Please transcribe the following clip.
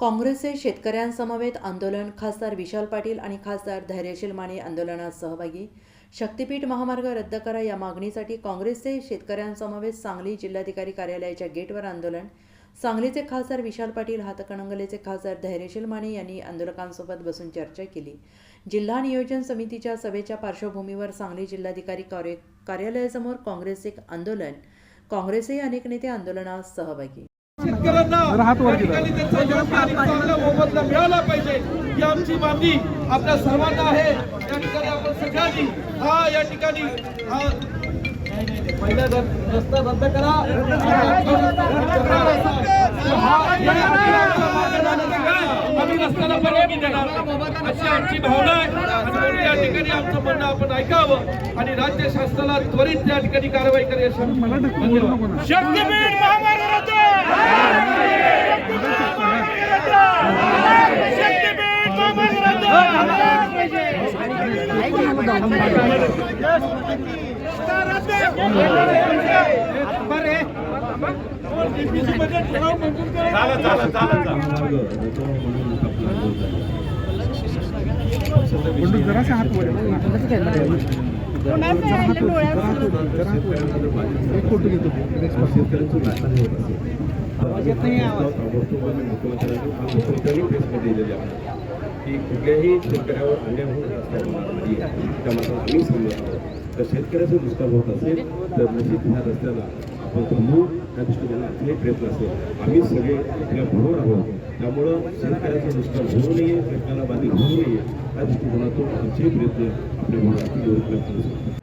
काँग्रेसचे शेतकऱ्यांसमवेत आंदोलन खासदार विशाल पाटील आणि खासदार धैर्यशील माने आंदोलनात सहभागी. शक्तीपीठ महामार्ग रद्द करा या मागणीसाठी काँग्रेसचे शेतकऱ्यांसमवेत सांगली जिल्हाधिकारी कार्यालयाच्या गेटवर आंदोलन. सांगलीचे खासदार विशाल पाटील हातकणंगलेचे खासदार धैर्यशील माने यांनी आंदोलकांसोबत बसून चर्चा केली. जिल्हा नियोजन समितीच्या सभेच्या पार्श्वभूमीवर सांगली जिल्हाधिकारी कार्य कार्यालयासमोर काँग्रेसचे आंदोलन. काँग्रेसही अनेक नेते आंदोलनात सहभागी. शेतकऱ्यांना या ठिकाणी त्यांचा योग्य आणि चांगला मोबदला मिळाला पाहिजे. ही आमची मागणी आपल्या सर्वांना आहे. या ठिकाणी आपण सगळ्यांनी हा या ठिकाणी हा. पहिला र- रस्ता रद्द करा हा या ठिकाणी आमच्या रस्त्याला परवानगी देणार. अशी आमची भावना आहे. या ठिकाणी आमचं म्हणणं आपण ऐकावं आणि राज्य शासनाला त्वरित या ठिकाणी कारवाई करायची धन्यवाद शक्तीपीठ महामार्ग रद्द शक्तीपीठ महामार्ग की कुठल्याही शेतकऱ्यावर अन्याय होत असताना त्या मात्र आम्ही सांगत आहोत तर शेतकऱ्याचं नुकसान होत असेल तर नक्कीच ह्या रस्त्याला आपण थांबवू त्या दृष्टीने आपले प्रयत्न असेल आम्ही सगळे आपल्या बरोबर आहोत. त्यामुळं शेतकऱ्याचं नुकसान होऊ नये सरकारला बाधित होऊ नये या दृष्टिकोनातून आमचे प्रयत्न आपल्या बरोबर